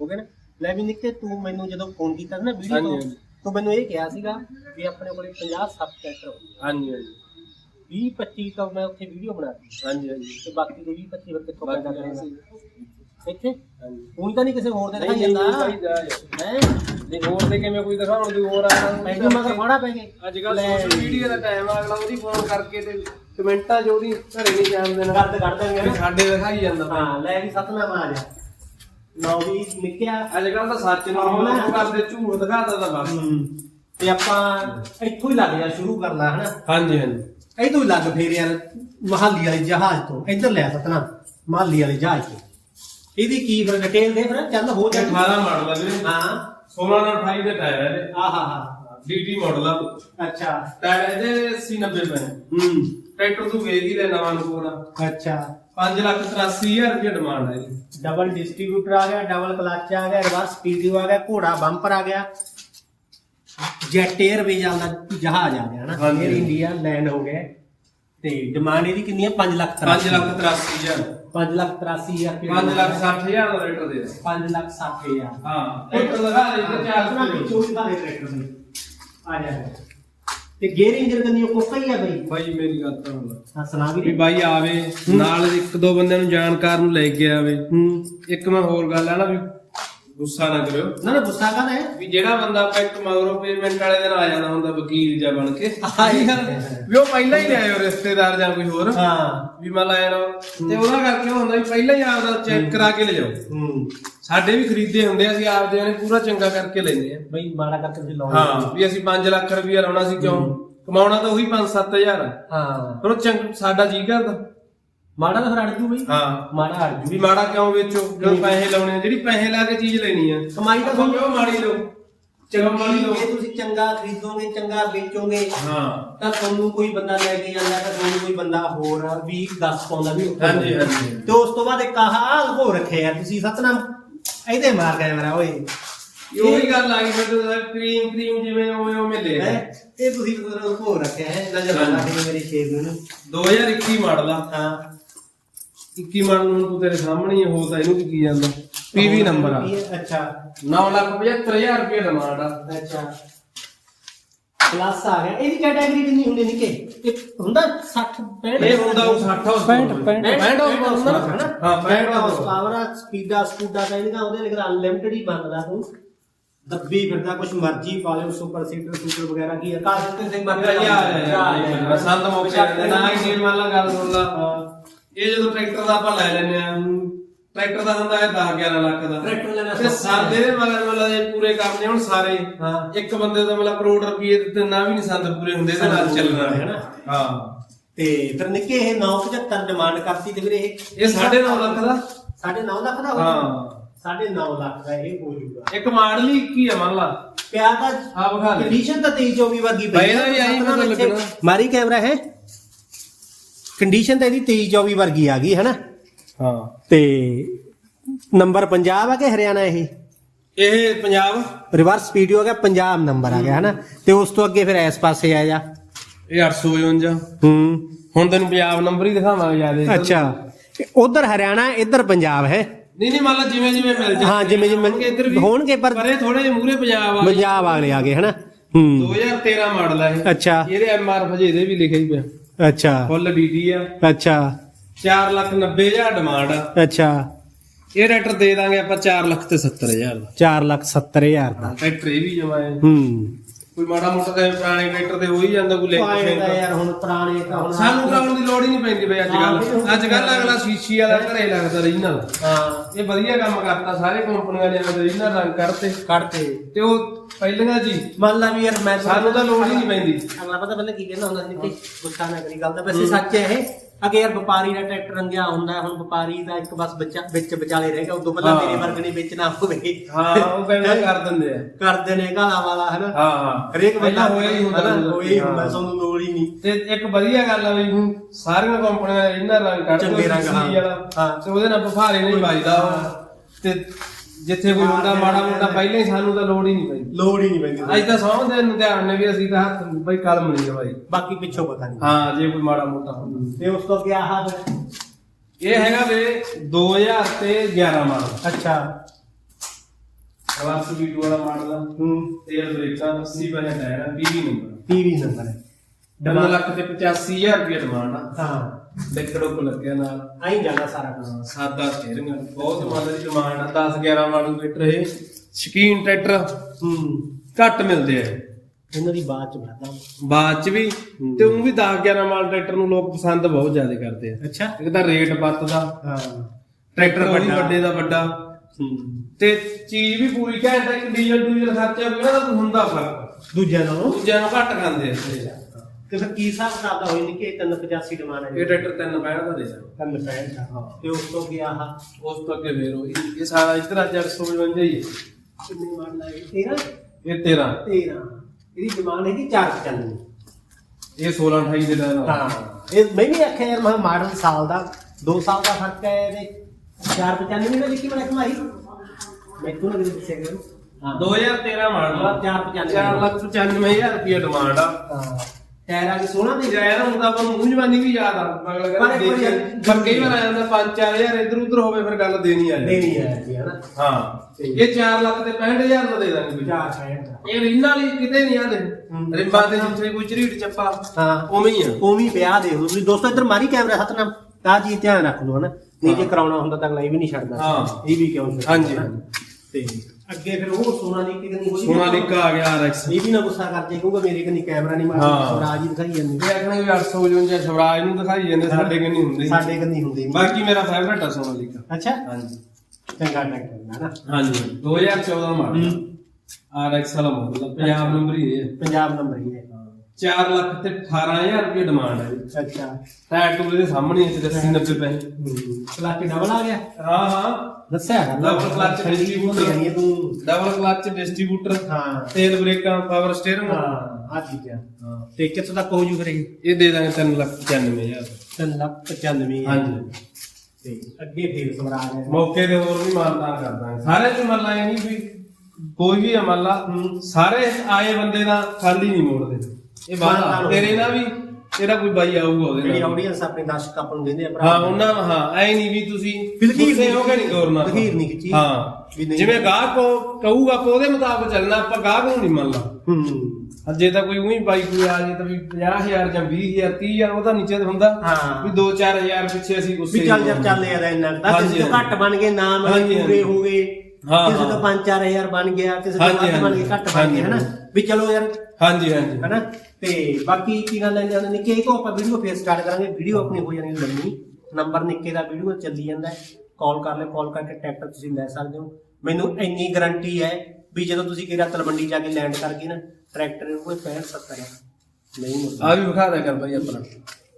ਹੋ ਗਿਆ ਨਾ ਲੈ ਵੀ ਨਿੱਕੇ ਤੂੰ ਮੈਨੂੰ ਜਦੋਂ ਫੋਨ ਕੀਤਾ ਸੀ ਨਾ ਵੀਡੀਓ ਹਾਂਜੀ, ਤੋਂ ਹਾਂਜੀ। ਤੂੰ ਮੈਨੂੰ ਇਹ ਕਿਹਾ ਸੀਗਾ ਵੀ ਆਪਣੇ ਕੋਲੇ 50 ਸੱਤ ਟਰੈਕਟਰ ਹੋਣਗੇ ਹਾਂਜੀ ਹਾਂਜੀ। 20 25 ਤਾਂ ਮੈਂ ਉੱਥੇ ਵੀਡੀਓ ਬਣਾਤੀ ਹਾਂਜੀ ਹਾਂਜੀ। ਤੇ ਬਾਕੀ ਦੇ 20 25 ਵਰ ਕਿੱਥੋਂ ਪੈਦਾ ਬਾਕੀ ਕਰੇਗਾ ਇੱਥੇ? ਹਾਂਜੀ। ਹੁਣ ਤਾਂ ਨਹੀਂ ਕਿਸੇ ਹੋਰ ਦੇ ਦਿਖਾਈ ਜਾਂਦਾ। ਹੈ? ਨਹੀਂ ਹੋਰ ਦੇ ਕਿਵੇਂ ਕੋਈ ਦਿਖਾਉਣ ਦੀ ਹੋਰ ਆ ਮੈਨੂੰ ਮਗਰ ਫੜਾ ਪੈ ਗਏ ਅੱਜ ਕੱਲ ਲੈ। ਸੋਸ਼ਲ ਮੀਡੀਆ ਦਾ ਟਾਈਮ ਆ ਅਗਲਾ ਉਹਦੀ ਫੋਨ ਕਰਕੇ ਤੇ ਕਮੈਂਟਾਂ 'ਚ ਉਹਦੀ ਘਰੇ ਨਹੀਂ ਜਾਣ ਦੇਣਾ। ਕੱਢ ਕੱਢ ਦੇਣਗੇ ਨਾ। ਸਾਡੇ ਦਿਖਾਈ ਜਾਂਦਾ। ਹਾਂ ਲੈ ਵੀ ਸਤਨਾਮ ਆ ਜਾ। ਨੌ ਵੀ ਨਿੱਕਿਆ। ਅੱਜ ਕੱਲ ਤਾਂ ਸੱਚ ਨੂੰ ਆਹੋ ਨਾ। ਉਹ ਕਰਦੇ ਝੂਠ ਦਿਖਾਦਾ ਤਾਂ ਬਸ। ਹੂੰ। ਤੇ ਆਪਾਂ ਇੱਥੋਂ ਹੀ ਲੱਗ ਜਾ ਸ਼ੁਰੂ ਕਰਨਾ ਹਨਾ? ਹਾਂਜੀ ਹਾਂਜੀ। ਇੱਥੋਂ ਹੀ ਲੱਗ ਫੇਰ ਯਾਰ ਮਹਾਲੀ ਵਾਲੇ ਜਹਾਜ਼ ਤੋਂ। ਇੱਧਰ ਲੈ ਸਤਨਾਮ ਮਹਾਲੀ ਵਾਲੇ ਜਹਾਜ਼ ਤੋਂ। ਇਹਦੀ ਕੀ ਫਿਰ ਡਿਟੇਲ ਦੇ ਫਿਰ? ਚੱਲ ਹੋ ਜਾ। 18 ਮਾਡਲ ਆ ਵੀਰੇ। ਹਾਂ। 16 ਨਾਲ 28 ਦੇ ਟਾਇਰ ਆ ਇਹਦੇ। ਆਹਾ ਹਾ ਡੀਟੀ ਮਾਡਲ ਆ। ਅੱਛਾ। ਟਾਇਰ ਇਹਦੇ 80 90 ਪਏ ਨੇ। ਹੂੰ। ਟਰੈਕਟਰ ਤੂੰ ਵੇਚ ਹੀ ਲੈ ਨਵਾਂ ਨਕੋੜਾ ਅੱਛਾ। 5 ਲੱਖ 83000 ਰੁਪਏ ਡਿਮਾਂਡ ਹੈ ਇਹਦੀ। ਡਬਲ ਡਿਸਟ੍ਰੀਬਿਊਟਰ ਆ ਗਿਆ ਡਬਲ ਕਲਚ ਆ ਗਿਆ ਰਿਵਰਸ ਪੀਡੀਓ ਆ ਗਿਆ ਘੋੜਾ ਬੰਪਰ ਆ ਗਿਆ। ਜੈਟ 에ਅਰਵੇਜ਼ ਦਾ ਜਹਾਜ਼ ਆ ਗਿਆ ਨਾ। ਹਾਂਜੀ। 에ਅਰ ਇੰਡੀਆ ਲੈਂਡ ਹੋ ਗਿਆ। ਤੇ ਡਿਮਾਂਡ ਇਹਦੀ ਕਿੰਨੀ ਹੈ 5 ਲੱਖ 5 ਲੱਖ 83000 5 ਲੱਖ 83000 ਰੁਪਏ 5 ਲੱਖ 60000 ਦਾ ਰੇਟਰ ਦੇ ਦੇ 5 ਲੱਖ 60000 ਹਾਂ ਟਰੈਕਟਰ ਦੇ ਚਾਰ ਆਪਣਾ ਵਿੱਚੋਂ ਹੀ ਸਾਰੇ ਟਰੈਕਟਰ ਨੇ ਆ ਜਾ। ਤੇ ਗੇਅਰ ਇੰਜਨ ਕੰਨੀ ਕੋਕਾ ਹੀ ਆ ਬਈ। ਬਾਈ ਮੇਰੀ ਗੱਲ ਤਾਂ ਹਾਂ ਸੁਣਾ ਵੀ ਵੀ ਬਾਈ ਆਵੇ ਨਾਲ ਇੱਕ ਦੋ ਬੰਦਿਆਂ ਨੂੰ ਜਾਣਕਾਰ ਨੂੰ ਲੈ ਕੇ ਆਵੇ। ਹੂੰ। ਇੱਕ ਮੈਂ ਹੋਰ ਗੱਲ ਆ ਨਾ ਵੀ ਗੁੱਸਾ ਨਾ ਕਰਿਓ। ਨਾ ਨਾ ਗੁੱਸਾ ਕਰਦਾ ਹੈ? ਵੀ ਜਿਹੜਾ ਬੰਦਾ ਪੈਕਟ ਮਗਰੋਂ ਪੇਮੈਂਟ ਵਾਲੇ ਦਿਨ ਆ ਜਾਂਦਾ ਹੁੰਦਾ ਵਕੀਲ ਜਾਂ ਬਣ ਕੇ। ਵੀ ਉਹ ਪਹਿਲਾਂ ਹੀ ਲਿਆਇਓ ਰਿਸ਼ਤੇਦਾਰ ਜਾਂ ਕੋਈ ਹੋਰ। ਹਾਂ। ਵੀ ਮੈਂ ਲੈਣਾ ਤੇ ਉਹਦਾ ਕਰਕੇ ਉਹ ਹੁੰਦਾ ਵੀ ਪਹਿਲਾਂ ਹੀ ਆਪਦਾ ਚੈੱਕ ਕਰਾ ਕੇ ਲਿਜਾਓ। ਹੂੰ। ਸਾਡੇ ਵੀ ਖਰੀਦੇ ਹੁੰਦੇ ਆ, ਅਸੀਂ ਆਪਦੇ ਨੇ ਪੂਰਾ ਚੰਗਾ ਕਰਕੇ ਲੈਂਦੇ ਆ। ਬਈ ਮਾੜਾ ਕਰਕੇ ਤੁਸੀਂ ਲਾਉਣਾ ਹਾਂ ਵੀ ਅਸੀਂ 5 ਲੱਖ ਰੁਪਇਆ ਲਾਉਣਾ ਸੀ ਕਿਉਂ? ਕਮਾਉਣਾ ਤਾਂ ਉਹੀ 5-7000 ਆ। ਹਾਂ। ਪਰ ਉਹ ਚੰਗ ਸਾਡਾ ਜੀ ਕਰਦਾ। ਮਾੜਾ ਤਾਂ ਫਿਰ ਅੜ ਜੂ ਬਈ। ਹਾਂ। ਮਾੜਾ ਅੜ ਜੂ ਵੀ ਮਾੜਾ ਕਿਉਂ ਵੇਚੋ? ਜਦੋਂ ਪੈਸੇ ਲਾਉਣੇ ਆ? ਜਿਹੜੀ ਪੈਸੇ ਲਾ ਕੇ ਚੀਜ਼ ਲੈਣੀ ਆ। ਕਮਾਈ ਤਾਂ ਕਿਉਂ ਮਾੜੀ ਲਓ। ਚਲੋ ਮਾੜੀ ਲਓ। ਜੇ ਤੁਸੀਂ ਚੰਗਾ ਖਰੀਦੋਗੇ ਚੰਗਾ ਵੇਚੋਗੇ ਹਾਂ। ਤਾਂ ਤੁਹਾਨੂੰ ਕੋਈ ਬੰਦਾ ਲੈ ਕੇ ਜਾਂਦਾ ਤਾਂ ਤੁਹਾਨੂੰ ਕੋਈ ਬੰਦਾ ਹੋਰ ਵੀ ਦੱਸ ਪਾਉਂਦਾ ਵੀ ਉੱਥੋਂ ਹਾਂਜੀ, ਹਾਂਜੀ। ਤੇ ਉਸ ਤੋਂ ਬਾਅਦ ਇੱਕ ਆਹ ਹੋ ਰੱਖਿਆ ਯਾਰ ਤੁਸੀਂ ਸਤਨਾਮ ਇਹਦੇ ਮਾਰ ਗਏ ਮੇਰਾ ਓਏ। ਇਹ ਉਹੀ ਗੱਲ ਆ ਗਈ ਫਿਰ ਕਰੀਮ ਕਰੀਮ ਜਿਵੇਂ ਉਵੇਂ ਉਵੇਂ ਲੈ ਹੈਂ? ਇਹ ਤੁਸੀਂ ਹੋ ਰੱਖਿਆ ਹੈ? ਨਜ਼ਰ ਆ ਲੱਗੇ ਮੇਰੇ ਸ਼ੇਰ ਨੂੰ। 2021 ਮਾਡਲ ਆ। ਹਾਂ। 21 ਮਾਡਲ ਨੂੰ ਤੂੰ ਤੇਰੇ ਸਾਹਮਣੇ ਹੀ ਹੋ ਤਾਂ ਇਹਨੂੰ ਵੀ ਕੀ ਜਾਂਦਾ ਪੀਵੀ ਨੰਬਰ ਆ। ਅੱਛਾ 975000 ਰੁਪਏ ਡਿਮਾਂਡ ਆ ਅੱਛਾ। ਪਲੱਸ ਆ ਗਿਆ। ਇਹਦੀ ਕੈਟਾਗਰੀ ਕਿੰਨੀ ਹੁੰਦੀ ਨਿੱਕੇ? ਇਹ ਹੁੰਦਾ 60 65 ਇਹ ਹੁੰਦਾ ਉਹ 60 ਹਾਊਸ 65 65 ਹਾਊਸ ਹੁੰਦਾ ਨਾ ਹਾਂ 65 ਹਾਊਸ ਹਾਊਸ ਪਾਵਰ ਆ ਸਪੀਡਾ ਸਕੂਡਾ ਕਹਿੰਦੀਆਂ ਉਹਦੇ ਲਈ ਅਨਲਿਮਟਿਡ ਹੀ ਬਣਦਾ ਤੂੰ। ਦੱਬੀ ਫਿਰਦਾ ਕੁਛ ਮਰਜ਼ੀ ਪਾ ਲਿਓ ਸੁਪਰ ਸੀਟਰ ਸੁਪਰ ਵਗੈਰਾ ਕੀ ਹੈ ਦੇ ਸਿੰਘ ਮਰਦਾ ਯਾਰ। ਸੰਤ ਮੋਕਸ਼ਾ ਨਾ ਹੀ ਜੀਣ ਮੰਨ ਲਾ ਗੱਲ ਸੁਣ ਲਾ। ਇਹ ਜਦੋਂ ਟਰੈਕਟਰ ਦਾ ਆਪਾਂ ਲੈ ਲੈਨੇ ਆ ਟਰੈਕਟਰ ਦਾ ਹੁੰਦਾ ਹੈ 10 11 ਲੱਖ ਦਾ। ਟਰੈਕਟਰ ਲੈਣਾ ਤੇ ਸਾਡੇ ਦੇ ਮਗਰ ਮਤਲਬ ਇਹ ਪੂਰੇ ਕਰਨੇ ਹੁਣ ਸਾਰੇ। ਹਾਂ। ਇੱਕ ਬੰਦੇ ਦਾ ਮਤਲਬ ਕਰੋੜ ਰੁਪਏ ਦਿੱਤੇ ਨਾ ਵੀ ਨਹੀਂ ਸੰਦ ਪੂਰੇ ਹੁੰਦੇ ਇਹਦੇ ਨਾਲ ਚੱਲਣਾ ਹੈ ਨਾ। ਹਾਂ। ਤੇ ਫਿਰ ਨਿੱਕੇ ਇਹ 975 ਡਿਮਾਂਡ ਕਰਤੀ ਤੇ ਵੀਰੇ ਇਹ ਇਹ 9.5 ਲੱਖ ਦਾ? ਸਾਢੇ 9 ਲੱਖ ਦਾ ਹੋ ਹਾਂ। ਸਾਢੇ 9 ਲੱਖ ਦਾ ਇਹ ਹੋ ਜਾਊਗਾ। ਇੱਕ ਮਾਡਲ ਹੀ 21 ਆ ਮੰਨ ਲਾ। ਪਿਆ ਤਾਂ ਆ ਵਿਖਾ ਲੈ ਕੰਡੀਸ਼ਨ ਤਾਂ 23 24 ਵਰਗੀ ਬਾਈ ਦਾ ਵੀ ਆਹੀ ਪਤਾ ਇੱਥੇ ਲੱਗਣਾ। ਮਾਰੀ ਕੈਮਰਾ ਹੈ ਕੰਡੀਸ਼ਨ ਤਾਂ ਇਹਦੀ 23 24 ਵਰਗੀ ਆ ਗਈ ਹੈ ਨਾ ਹਾਂ ਤੇ ਨੰਬਰ ਪੰਜਾਬ ਆ ਕਿ ਹਰਿਆਣਾ ਇਹ? ਇਹ ਪੰਜਾਬ। ਰਿਵਰਸ ਵੀਡੀਓ ਆ ਗਿਆ ਪੰਜਾਬ ਨੰਬਰ ਆ ਗਿਆ ਹੈ ਨਾ ਤੇ ਉਸ ਤੋਂ ਅੱਗੇ ਫਿਰ ਇਸ ਪਾਸੇ ਆ ਜਾ। ਇਹ 852 ਹੂੰ। ਹੁਣ ਤੈਨੂੰ ਪੰਜਾਬ ਨੰਬਰ ਹੀ ਦਿਖਾਵਾਂਗੇ ਜ਼ਿਆਦਾ ਅੱਛਾ। ਉਧਰ ਹਰਿਆਣਾ ਇੱਧਰ ਪੰਜਾਬ ਹੈ। ਨਹੀਂ ਨਹੀਂ ਮੰਨ ਲਾ ਜਿਵੇਂ ਜਿਵੇਂ ਮਿਲ ਜਾ ਹਾਂ, ਜਿਵੇਂ ਜਿਵੇਂ ਹੋਣਗੇ ਇੱਧਰ ਵੀ। ਹੋਣਗੇ ਪਰ- ਪਰ ਇਹ ਥੋੜੇ ਜਿਹੇ ਮੂਰੇ ਪੰਜਾਬ ਆ ਪੰਜਾਬ ਆ ਗਏ ਹੈ। ਨਾ ਹੂੰ 2013 ਮਾਡਲ ਆ ਇਹ। ਅੱਛਾ। ਇਹਦੇ ਐਮ ਆਰ ਐਫ ਇਹਦੇ ਵੀ ਲਿਖਿਆ ਹੀ ਪਿਆ ਅੱਛਾ। ਫੁੱਲ ਡੀਟੀ ਆ। ਅੱਛਾ। 4 ਲੱਖ 90 ਹਜ਼ਾਰ ਡਿਮਾਂਡ ਆ। ਅੱਛਾ। ਇਹ ਟਰੈਕਟਰ ਦੇ ਦਾਂਗੇ ਆਪਾਂ 4 ਲੱਖ ਤੇ 70 ਹਜ਼ਾਰ ਦਾ। 4 ਲੱਖ 70 ਹਜ਼ਾਰ ਦਾ। ਟਰੈਕਟਰ ਇਹ ਵੀ ਜਮਾਏ ਹੂੰ। ਕੋਈ ਮਾੜਾ ਮੋਟਾ ਤਾਂ ਪੁਰਾਣੇ ਟਰੈਕਟਰ ਤੇ ਹੋ ਹੀ ਜਾਂਦਾ ਕੋਈ ਲੈ ਪਾਏ ਦਾ ਯਾਰ ਹੁਣ ਪੁਰਾਣੇ ਤਾਂ ਹੁਣ ਸਾਨੂੰ ਕਰਾਉਣ ਦੀ ਲੋੜ ਹੀ ਨਹੀਂ ਪੈਂਦੀ ਬਈ ਅੱਜ ਕੱਲ ਅੱਜ ਕੱਲ ਅਗਲਾ ਸ਼ੀਸ਼ੀ ਵਾਲਾ ਘਰੇ ਲੱਗਦਾ ਰੀਜਨਲ ਹਾਂ। ਇਹ ਵਧੀਆ ਕੰਮ ਕਰਤਾ ਸਾਰੇ ਕੰਪਨੀਆਂ ਨੇ ਰੀਜਨਲ ਰੰਗ ਕਰਤੇ। ਕੱਢਤੇ ਤੇ ਉਹ ਪਹਿਲੀਆਂ ਜੀ ਮੰਨ ਲਾ ਵੀ ਯਾਰ ਮੈਂ ਸਾਨੂੰ ਤਾਂ ਲੋੜ ਹੀ ਨਹੀਂ ਪੈਂਦੀ। ਅਗਲਾ ਪਤਾ ਪਹਿਲਾਂ ਕੀ ਕਹਿੰਦਾ ਹੁੰਦਾ ਸੀ ਕਿ ਗੁੱਸਾ ਨਾ ਕਰੀ ਗੱਲ ਤਾਂ ਵੈਸੇ ਸੱਚ ਹੈ ਇਹ। ਅਗੇ ਯਾਰ ਵਪਾਰੀ ਦਾ ਟਰੈਕਟਰ ਰੰਗਿਆ ਹੁੰਦਾ ਹੁਣ ਵਪਾਰੀ ਦਾ ਇੱਕ ਬਸ ਬੱਚਾ ਵਿੱਚ ਵਿਚਾਲੇ ਰਹਿ ਗਿਆ ਉਦੋਂ ਪਹਿਲਾਂ ਹਾਂ। ਮੇਰੇ ਵਰਗ ਨੇ ਵੇਚਣਾ ਹੋਵੇ। ਹਾਂ ਉਹ ਕਹਿੰਦਾ ਕਰ ਦਿੰਦੇ ਆ। ਕਰਦੇ ਨੇ ਘਾਲਾ ਵਾਲਾ ਹੈ ਨਾ ਹਾਂ ਹਾਂ। ਹਰੇਕ ਪਹਿਲਾਂ ਬੰਦਾ ਹੋਇਆ ਹੀ ਹੁੰਦਾ ਹਨਾ, ਹੋਇਆ ਹੀ। ਹੁੰਦਾ ਹਾਂ। ਸਾਨੂੰ ਲੋੜ ਹੀ ਨਹੀਂ। ਤੇ ਇੱਕ ਵਧੀਆ ਗੱਲ ਆ ਵੀ ਹੁਣ ਸਾਰੀਆਂ ਕੰਪਨੀਆਂ ਇਹਨਾਂ ਰੰਗ ਕੱਢ ਚੰਗੇ ਰੰਗ, ਹਾਂ। ਵਾਲਾ। ਹਾਂ। ਤੇ ਉਹਦੇ ਨਾਲ ਬਫਾਰੇ ਨਹੀਂ ਵੱਜਦਾ ਉਹ। ਤੇ ਜਿੱਥੇ ਕੋਈ ਹੁੰਦਾ ਮਾੜਾ ਮੋਟਾ ਪਹਿਲਾਂ ਹੀ ਸਾਨੂੰ ਤਾਂ ਲੋੜ ਹੀ ਨਹੀਂ ਪੈਂਦੀ। ਲੋੜ ਹੀ ਨਹੀਂ ਪੈਂਦੀ ਅੱਜ ਤਾਂ ਸੌਂਦੇ ਨੂੰ ਧਿਆਨ ਨੇ ਵੀ ਅਸੀਂ ਤਾਂ ਹੱਥ ਬਈ ਕਲਮ ਨਹੀਂ ਲਵਾਈ ਬਾਕੀ ਪਿੱਛੋਂ ਪਤਾ ਨਹੀਂ। ਹਾਂ ਜੇ ਕੋਈ ਮਾੜਾ ਮੋਟਾ ਹੁੰਦਾ। ਤੇ ਉਸ ਤੋਂ ਅੱਗੇ ਆਹ ਇਹ ਹੈਗਾ ਵੇ 2000 ਤੇ 11 ਮਾਡਲ। ਅੱਛਾ। ਕਲਾਸ ਵੀਡੀਓ ਵਾਲਾ ਮਾਡਲ ਹੂੰ। ਤੇਲ ਬ੍ਰੇਕਾਂ 80 ਪੈਸੇ ਟਾਇਰ ਆ 20 ਨੰਬਰ। ਟੀਵੀ ਨੰਬਰ ਹੈ। 2 ਲੱਖ ਤੇ 85000 ਰੁਪਏ ਡਿਮਾਂਡ ਆ। ਹਾਂ। ਡਿੱਕੜੋ ਕੋ ਲੱਗਿਆ ਨਾਲ। ਆਈ ਜਾਂਦਾ ਸਾਰਾ ਕੁਝ ਹਾਂ, ਸਾਦਾ ਸਟੀਅਰਿੰਗ ਬਹੁਤ ਮਾਡਲ ਦੀ ਡਿਮਾਂਡ ਆ। 10 11 ਮਾਡਲ ਟਰੈਕਟਰ ਇਹ। ਸ਼ਕੀਨ ਟਰੈਕਟਰ। ਹੂੰ। ਘੱਟ ਮਿਲਦੇ ਆ। ਇਹਨਾਂ ਦੀ ਬਾਤ ਚ ਵਧਦਾ ਬਾਅਦ ਚ ਵੀ। ਤੇ ਉਹ ਵੀ 10 11 ਮਾਡਲ ਟਰੈਕਟਰ ਨੂੰ ਲੋਕ ਪਸੰਦ ਬਹੁਤ ਜ਼ਿਆਦਾ ਕਰਦੇ ਆ। ਅੱਛਾ। ਇੱਕ ਤਾਂ ਰੇਟ ਬੱਤ ਦਾ। ਹਾਂ। ਟਰੈਕਟਰ ਵੱਡਾ। ਵੱਡੇ ਦਾ ਵੱਡਾ। ਹੂੰ। ਤੇ ਚੀਜ਼ ਵੀ ਪੂਰੀ ਘੈਂਟ ਆ। ਇੱਕ ਡੀਜ਼ਲ ਡੂਜ਼ਲ ਖਰਚਾ ਵੀ ਉਹਨਾਂ ਦਾ ਹੁੰਦਾ ਫ਼ਰਕ। ਦੂਜਿਆਂ ਨਾਲੋਂ। ਦੂਜਿਆਂ ਨੂੰ ਘੱਟ ਖਾਂਦੇ ਆ। ਤੇ ਫਿਰ ਕੀ ਹਿਸਾਬ ਕਿਤਾਬ ਦਾ ਹੋਈ ਨਹੀਂ ਕਿ 385 ਡਿਮਾਂਡ ਹੈ ਇਹ ਟਰੈਕਟਰ ਤਿੰਨ ਪੈਣ ਦਾ ਦੇ ਪੈਣ ਦਾ ਹਾਂ। ਤੇ ਉਸ ਤੋਂ ਗਿਆ ਆਹ? ਉਸ ਤੋਂ ਅੱਗੇ ਫੇਰ ਉਹ ਇਹ ਸਾਰਾ ਇਧਰ ਅੱਜ 855 ਹੀ ਹੈ। ਕਿੰਨੀ ਮਾਡਲ ਹੈ 13 ਇਹ 13 13 ਇਹਦੀ ਡਿਮਾਂਡ ਹੈਗੀ 495 ਇਹ 16 28 ਦੇ ਦਾ ਹਾਂ। ਇਹ ਮੈਂ ਵੀ ਆਖਿਆ ਯਾਰ ਮੈਂ ਮਾਡਲ ਸਾਲ ਦਾ 2 ਸਾਲ ਦਾ ਫ਼ਰਕ ਹੈ ਇਹਦੇ। 495 ਨੇ ਲਿਖੀ ਮੈਂ ਕਮਾਈ ਮੈਂ ਤੂੰ ਨਾ ਦੱਸਿਆ ਕਰ। ਹਾਂ। 2013 ਮਾਡਲ। ਆ। 495 ਚਾਰ ਲੱਖ 95000 ਰੁਪਏ ਡਿਮਾਂਡ ਆ। ਹਾਂ। ਟਾਇਰਾਂ ਦੀ 16 ਦੇ ਜਾਇਰ ਹੁੰਦਾ ਆਪਾਂ ਨੂੰ ਮੂੰਹ ਜਵਾਨੀ ਵੀ ਯਾਦ ਆ। ਪਰ ਕਹਿੰਦਾ ਇੱਕ ਵਾਰੀ ਦੇਖੀ ਪਰ ਕਈ ਵਾਰ ਆ ਜਾਂਦਾ 5-4000 ਇਧਰ ਉਧਰ ਹੋਵੇ ਫਿਰ ਗੱਲ ਦੇਣੀ ਆ ਜਾਂਦੀ। ਦੇਣੀ ਹੈ ਜੀ ਹਨਾ ਹਾਂ। ਇਹ 4 ਲੱਖ ਤੇ 65000 ਦਾ ਦੇ ਦਾਂਗੇ ਵੀ। 465 ਇਹ ਰਿੰਨਾਂ ਵਾਲੀ ਕਿਤੇ ਨਹੀਂ ਆਦੇ। ਰਿੰਬਾਂ ਦੇ ਜਿੱਥੇ ਕੋਈ ਝਰੀਟ ਚੱਪਾ। ਹਾਂ। ਉਵੇਂ ਹੀ ਆ। ਉਵੇਂ ਵਿਆਹ ਦੇ ਤੁਸੀਂ ਦੋਸਤੋ ਇੱਧਰ ਮਾਰੀ ਕੈਮਰਾ ਹੱਥ ਨਾਲ। ਤਾਂ ਜੀ ਧਿਆਨ ਰੱਖ ਲਓ ਹਨਾ। ਨਹੀਂ ਜੇ ਕਰਾਉਣਾ ਹੁੰਦਾ ਤਾਂ ਅਗਲਾ ਇਹ ਵੀ ਨਹੀਂ ਛੱਡਦਾ। ਹਾਂ। ਇਹ ਵੀ ਕਿਉਂ ਹਾਂਜੀ। ਤੇ ਅੱਗੇ ਫਿਰ ਉਹ ਸੋਨਾ ਦੀ ਕਿੰਨੀ ਹੋਈ ਸੋਨਾਲੀਕਾ ਆ ਗਿਆ RX ਇਹ ਵੀ ਨਾ ਗੁੱਸਾ ਕਰ ਜੇ ਕਹੂਗਾ ਮੇਰੇ ਕੰਨੀ ਕੈਮਰਾ ਨਹੀਂ ਮਾਰਦਾ ਹਾਂ। ਸਵਰਾਜ ਹੀ ਦਿਖਾਈ ਜਾਂਦੀ। ਇਹ ਆਖਣਾ ਵੀ 855 ਸ਼ਵਰਾਜ ਨੂੰ ਦਿਖਾਈ ਜਾਂਦੇ ਸਾਡੇ ਕੰਨੀ ਹੁੰਦੇ ਹੀ। ਸਾਡੇ ਕੰਨੀ ਹੁੰਦੀ ਨਹੀਂ। ਬਾਕੀ ਮੇਰਾ ਫੇਵਰਟ ਆ ਸੋਨਾਲੀਕਾ ਅੱਛਾ। ਹਾਂਜੀ। ਚੰਗਾ ਟਰੈਕਟਰ ਹੈ ਨਾ। ਹਾਂਜੀ। 2014 ਮਾਡਲ। RX ਵਾਲਾ ਮਾਡਲ ਪੰਜਾਬ ਨੰਬਰ ਹੀ ਇਹ। ਪੰਜਾਬ ਨੰਬਰ ਹੀ ਹੈ 4 ਲੱਖ ਤੇ 18000 ਰੁਪਏ ਡਿਮਾਂਡ ਹੈ ਜੀ। ਅੱਛਾ। ਟਾਇਰ ਦੇ ਸਾਹਮਣੇ ਇੱਥੇ 80 90 ਪੈਸੇ। ਕਲਾਕੇ ਡਬਲ ਆ ਗਿਆ? ਹਾਂ ਹਾਂ। ਦੱਸਿਆ ਕਰ Double clutch distributor। ਜਾਨੀ ਹੈ ਤੂੰ। ਡਬਲ ਕਲਚ ਡਿਸਟ੍ਰੀਬਿਊਟਰ ਹਾਂ। ਤੇਲ ਬ੍ਰੇਕਾਂ ਪਾਵਰ ਸਟੀਅਰਿੰਗ ਹਾਂ ਆ ਚੀਜ਼ ਆ। ਹਾਂ। ਤੇ ਕਿੱਥੋਂ ਤੱਕ ਹੋ ਜੂ ਫਿਰ ਇਹ? ਇਹ ਦੇ ਦਾਂਗੇ 3 ਲੱਖ 95000 ਤਿੰਨ ਲੱਖ 95 ਹਾਂਜੀ। ਤੇ ਅੱਗੇ ਫੇਰ ਸਵਰਾਜ ਹੈ ਮੌਕੇ ਤੇ ਹੋਰ ਵੀ ਮਾਨਦਾਨ ਕਰ ਦਾਂਗੇ। ਸਾਰੇ ਚ ਮੰਨ ਲਾ ਇਹ ਨਹੀਂ ਵੀ ਕੋਈ ਵੀ ਅਮਲ ਸਾਰੇ ਆਏ ਬੰਦੇ ਦਾ ਖਾਲੀ ਨਹੀਂ ਮੋੜਦੇ। ਇਹ ਹੋ ਤੇਰੇ ਨਾਲ ਵੀ ਤੇਰਾ ਕੋਈ ਬਾਈ ਆਊਗਾ ਉਹਦੇ ਜਿਹੜੀ ਨਾਲ ਆਡੀਅנס ਆਪਣੇ ਦਰਸ਼ਕ ਆਪਾਂ ਨੂੰ ਦਿੰਦੇ ਆ ਹਾਂ ਉਹਨਾਂ ਹਾਂ ਐ ਨਹੀਂ ਵੀ ਤੁਸੀਂ ਲਕੀਰ ਗੁੱਸੇ ਹੋ ਕੇ ਨਹੀਂ ਗੌਰਨਾ ਲਕੀਰ ਨਹੀਂ। ਵੀ ਹਾਂ। ਜਿਵੇਂ ਗਾਹਕ ਕਹੂਗਾ ਆਪਾਂ ਉਹਦੇ ਮੁਤਾਬਕ ਚੱਲਣਾ ਆਪਾਂ ਗਾਹਕ ਨੂੰ ਨਹੀਂ ਮੰਨਣਾ। ਹੂੰ। ਜੇ ਤਾਂ ਕੋਈ ਉਹੀ ਬਾਈ ਕੋਈ ਆ ਜੇ ਤਾਂ ਵੀ 50000 ਜਾਂ 20000 30000 ਉਹਦਾ ਨੀਚੇ ਤੇ ਹੁੰਦਾ। ਹਾਂ। ਵੀ 2-4000 ਪਿੱਛੇ ਅਸੀਂ ਗੁੱਸੇ ਵੀ ਚੱਲ ਜਦ ਚੱਲ ਯਾਰ ਇੰਨਾ ਤਾਂ ਤੋਂ ਘੱਟ ਬਣ ਗਏ ਨਾਮ ਪੂਰੇ। ਹੋ ਗਏ। ਹਾਂ, ਕਿਸੇ ਤੋਂ ਹਾਂ। 5-4000 ਬਣ ਗਿਆ ਕਿਸੇ ਤੋਂ ਹਾਂਜੀ, ਵੱਧ ਬਣ ਹਾਂਜੀ। ਘੱਟ ਬਣ ਹਾਂਜੀ, ਹਨਾ? ਵੀ ਚਲੋ ਯਾਰ ਹਾਂਜੀ ਹਾਂਜੀ। ਹਨਾ? ਤੇ ਬਾਕੀ ਕੀ ਗੱਲ ਲੈਂਦੇ ਹੁੰਦੇ ਨੇ ਕਿ ਆਪਾਂ ਵੀਡੀਓ ਫੇਰ ਸਟਾਰਟ ਕਰਾਂਗੇ। ਵੀਡੀਓ ਆਪਣੀ ਹੋ ਜਾਣੀ ਲੰਮੀ। ਨੰਬਰ ਨਿੱਕੇ ਦਾ ਵੀਡੀਓ ਚੱਲੀ ਜਾਂਦਾ ਕਾਲ ਕਰ ਲੈ ਕਾਲ ਕਰਕੇ ਟਰੈਕਟਰ ਤੁਸੀਂ ਲੈ ਸਕਦੇ ਹੋ। ਮੈਨੂੰ ਇੰਨੀ ਗਾਰੰਟੀ ਹੈ ਵੀ ਜਦੋਂ ਤੁਸੀਂ ਕਿਹੜਾ ਤਲਵੰਡੀ ਜਾ ਕੇ ਲੈਂਡ ਕਰ ਗਏ ਨਾ ਟਰੈਕਟਰ ਨੂੰ ਕੋਈ 65 70 ਨਹੀਂ ਆ ਵੀ ਵਿਖਾ ਦਿਆ ਕਰ ਬਾਈ ਆਪਣਾ।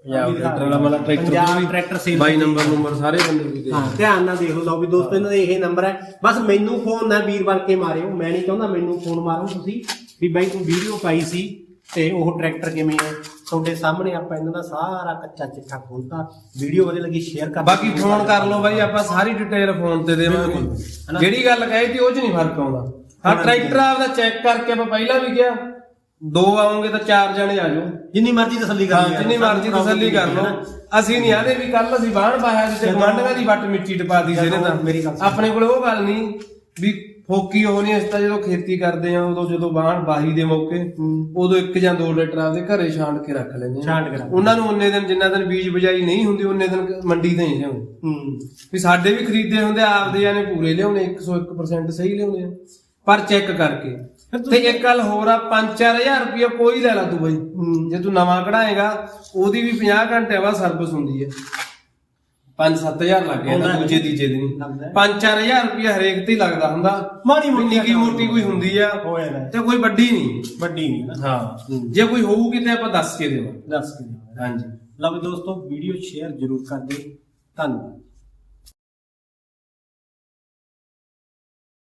ਪੰਜਾਬ ਦਿਖਾ ਟਰੈਕਟਰ ਵਾਲਾ ਮਤਲਬ Punjab tractor tractor sale by number number ਸਾਰੇ ਬੰਦੇ ਵੀ ਦੇ ਹਾਂ ਧਿਆਨ ਨਾਲ ਦੇਖ ਲਓ ਵੀ ਦੋਸਤੋ ਇਹਨਾਂ ਦਾ ਇਹ ਨੰਬਰ ਹੈ। ਬਸ ਮੈਨੂੰ ਫੋਨ ਨਾ ਵੀਰ ਬਣ ਕੇ ਮਾਰਿਓ। ਮੈਂ ਨਹੀਂ ਚਾਹੁੰਦਾ ਮੈਨੂੰ ਫੋਨ ਮਾਰੋ ਤੁਸੀਂ। ਵੀ ਬਾਈ ਤੂੰ ਵੀਡੀਓ ਪਾਈ ਸੀ ਤੇ ਉਹ ਟਰੈਕਟਰ ਕਿਵੇਂ ਹੈ? ਤੁਹਾਡੇ ਸਾਹਮਣੇ ਆਪਾਂ ਇਹਨਾਂ ਦਾ ਸਾਰਾ ਕੱਚਾ ਚਿੱਠਾ ਖੋਲਤਾ ਵੀਡੀਓ ਵਧੀਆ ਲੱਗੀ ਸ਼ੇਅਰ ਕਰ ਬਾਕੀ ਫੋਨ ਕਰ ਲਓ ਬਾਈ ਆਪਾਂ ਸਾਰੀ ਡਿਟੇਲ ਫੋਨ ਤੇ ਦੇਵਾਂਗੇ? ਜਿਹੜੀ ਗੱਲ ਕਹੀ ਤੀ ਉਹ ਚ ਨਹੀਂ ਫ਼ਰਕ ਆਉਂਦਾ। ਹਾਂ ਟਰੈਕਟਰ ਆਪਦਾ ਚੈੱਕ ਕਰਕੇ ਆਪਾਂ ਪਹਿਲਾਂ ਵੀ ਕਿਹਾ ਦੋ ਆਉਂਗੇ ਤਾਂ ਚਾਰ ਜਣੇ ਆ ਜਾਓ। ਜਿੰਨੀ ਮਰਜ਼ੀ ਤਸੱਲੀ ਕਰ ਹਾਂ ਜਿੰਨੀ ਮਰਜ਼ੀ ਤਸੱਲੀ ਕਰ ਲਓ। ਅਸੀਂ ਨਹੀਂ ਆਦੇ ਵੀ ਕੱਲ ਅਸੀਂ ਬਾਹਣ ਪਾਇਆ ਜਿੱਤੇ ਜਦੋਂ- ਗਵਾਂਢੀਆਂ ਦੀ ਵੱਟ ਮਿੱਟੀ ਟਪਾਤੀ ਸੀ ਇਹਨੇ ਜਦੋਂ ਮੇਰੀ ਗੱਲ ਤਾਂ। ਆਪਣੇ ਕੋਲ ਉਹ ਗੱਲ ਨਹੀਂ ਵੀ ਫੋਕੀ ਨਹੀਂ ਇਸ ਤਾਂ ਜਦੋਂ ਖੇਤੀ ਕਰਦੇ ਆ ਉਦੋਂ ਜਦੋਂ ਬਾਹਣ ਬਾਹੀ ਦੇ ਮੌਕੇ ਉਦੋਂ ਇੱਕ ਜਾਂ ਦੋ ਲੀਟਰ ਆਪਦੇ ਘਰੇ ਛਾਂਟ ਕੇ ਰੱਖ ਲੈਂਦੇ ਆ ਉਹਨਾਂ ਨੂੰ ਉਨੇ ਦਿਨ ਜਿੰਨਾ ਦਿਨ ਬੀਜ ਬਜਾਈ ਨਹੀਂ ਹੁੰਦੀ ਉਨੇ ਦਿਨ ਮੰਡੀ ਤੇ ਹੀ ਲਿਆਉਂਦੇ ਹੂੰ। ਵੀ ਸਾਡੇ ਵੀ ਖਰੀਦੇ ਹੁੰਦੇ ਆ, ਆਪਦੇ ਜਾਨੇ ਪੂਰੇ ਲਿਆਉਣੇ 101% ਸਹੀ ਲਿਆਉਣੇ ਆ। ਪਰ ਚੈੱਕ ਕਰਕੇ ਤੇ ਇੱਕ ਗੱਲ ਹੋਰ ਆ 5-4000 ਰੁਪਇਆ ਕੋਈ ਲੈ ਲਾ ਤੂੰ ਬਈ। ਜੇ ਤੂੰ ਨਵਾਂ ਕਢਾਏਗਾ ਉਹਦੀ ਵੀ 50 ਘੰਟੇ ਬਾਅਦ ਸਰਵਿਸ ਹੁੰਦੀ ਹੈ 5-7000 ਲੱਗ ਹੈ। ਦੂਜੇ ਤੀਜੇ ਦਿਨ ਲੱਗਦਾ ਹੈ। 5-4000 ਰੁਪਇਆ ਹਰੇਕ ਤੇ ਲੱਗਦਾ ਹੁੰਦਾ ਮਾੜੀ ਮੋਟੀ ਨਿੱਕੀ ਮੋਟੀ ਕੋਈ ਹੁੰਦੀ ਆ ਜਾਂਦਾ। ਤੇ ਕੋਈ ਵੱਡੀ ਨਹੀਂ ਵੱਡੀ ਨਹੀਂ ਨਾ ਹਾਂ। ਜੇ ਕੋਈ ਹੋਊਗੀ ਤੇ ਆਪਾਂ ਦੱਸ ਕੇ ਦੇਵਾਂ ਦੱਸ ਕੇ ਦਿਓ। ਹਾਂਜੀ ਲਓ ਦੋਸਤੋ ਵੀਡੀਓ ਸ਼ੇਅਰ ਜ਼ਰੂਰ ਕਰ ਦਿਓ ਧੰਨਵਾਦ